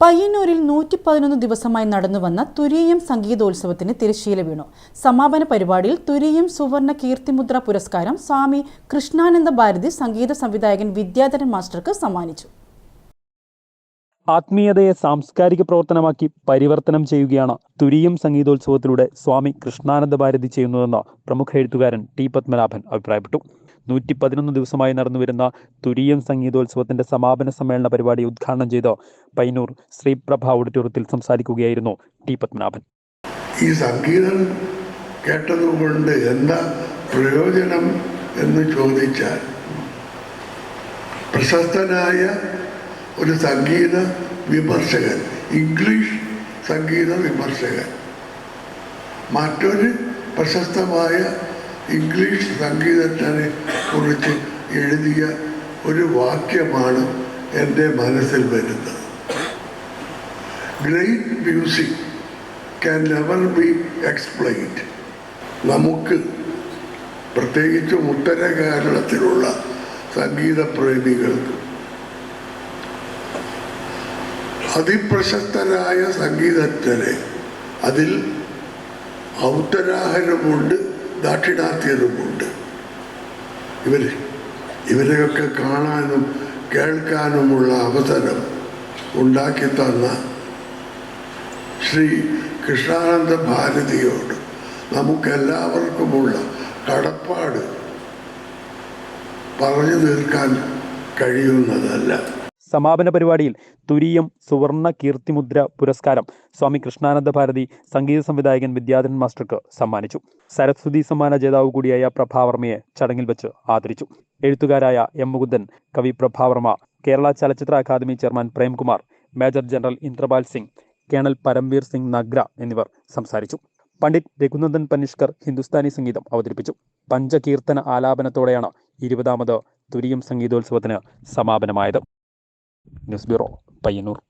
പയ്യന്നൂരിൽ നൂറ്റി പതിനൊന്ന് ദിവസമായി നടന്നുവന്ന തുരീയം സംഗീതോത്സവത്തിന് തിരശ്ശീല വീണു. സമാപന പരിപാടിയിൽ തുരീയം സുവർണ കീർത്തിമുദ്ര പുരസ്കാരം സ്വാമി കൃഷ്ണാനന്ദ ഭാരതി സംഗീത സംവിധായകൻ വിദ്യാധരൻ മാസ്റ്റർക്ക് സമ്മാനിച്ചു. ആത്മീയതയെ സാംസ്കാരിക പ്രവർത്തനമാക്കി പരിവർത്തനം ചെയ്യുകയാണ് തുരീയം സംഗീതോത്സവത്തിലൂടെ സ്വാമി കൃഷ്ണാനന്ദ ഭാരതി ചെയ്യുന്നതെന്ന് പ്രമുഖ എഴുത്തുകാരൻ ടി പത്മനാഭൻ അഭിപ്രായപ്പെട്ടു. നൂറ്റി പതിനൊന്ന് ദിവസമായി നടന്നുവരുന്ന തുരീയം സംഗീതോത്സവത്തിന്റെ സമാപന സമ്മേളന പരിപാടി ഉദ്ഘാടനം ചെയ്ത് പൈനൂർ ശ്രീപ്രഭ ഓഡിറ്റോറിയത്തിൽ സംസാരിക്കുകയായിരുന്നു ടി പത്മനാഭൻ. ഈ സംഗീതം കേട്ടതുകൊണ്ട് എന്താ പ്രയോജനം എന്ന് ചോദിച്ചാൽ പ്രശസ്തനായ ഒരു സംഗീത വിമർശകൻ ഇംഗ്ലീഷ് സംഗീത വിമർശകൻ മറ്റൊരു പ്രശസ്തമായ ഇംഗ്ലീഷ് സംഗീതത്തിനെ കുറിച്ച് എഴുതിയ ഒരു വാക്യമാണ് എന്റെ മനസ്സിൽ വരുന്നത്. Great music can never be explained നമുക്ക് പ്രത്യേകിച്ചും ഉത്തര കേരളത്തിലുള്ള സംഗീത പ്രേമികൾക്ക് അതിപ്രശസ്തരായ സംഗീതജ്ഞരെ അതിൽ ഔത്തരാഹനമുണ്ട് ദാക്ഷിണാത്യനുമുണ്ട് ഇവർ ഇവരെയൊക്കെ കാണാനും കേൾക്കാനുമുള്ള അവസരം ഉണ്ടാക്കി തന്ന ശ്രീ കൃഷ്ണാനന്ദ ഭാരതിയോട് നമുക്കെല്ലാവർക്കുമുള്ള കടപ്പാട് പറഞ്ഞു തീർക്കാൻ കഴിയുന്നതല്ല. സമാപന പരിപാടിയിൽ തുരീയം സുവർണ കീർത്തിമുദ്ര പുരസ്കാരം സ്വാമി കൃഷ്ണാനന്ദ ഭാരതി സംഗീത സംവിധായകൻ വിദ്യാധരൻ മാസ്റ്റർക്ക് സമ്മാനിച്ചു. സരസ്വതി സമ്മാന ജേതാവ് കൂടിയായ പ്രഭാവർമ്മയെ ചടങ്ങിൽ വെച്ച് ആദരിച്ചു. എഴുത്തുകാരായ എം മുകുന്ദൻ കവി പ്രഭാവർമ്മ കേരള ചലച്ചിത്ര academy chairman Premkumar major general Indrapal Singh colonel Paramvir Singh Nagra എന്നിവർ സംസാരിച്ചു. പണ്ഡിറ്റ് രഘുനന്ദൻ പനിഷ്കർ ഹിന്ദുസ്ഥാനി സംഗീതം അവതരിപ്പിച്ചു. പഞ്ചകീർത്തന ആലാപനത്തോടെയാണ് ഇരുപതാമത് തുരീയം സംഗീതോത്സവത്തിന് സമാപനമായത്. News Bureau, Pak Yanur.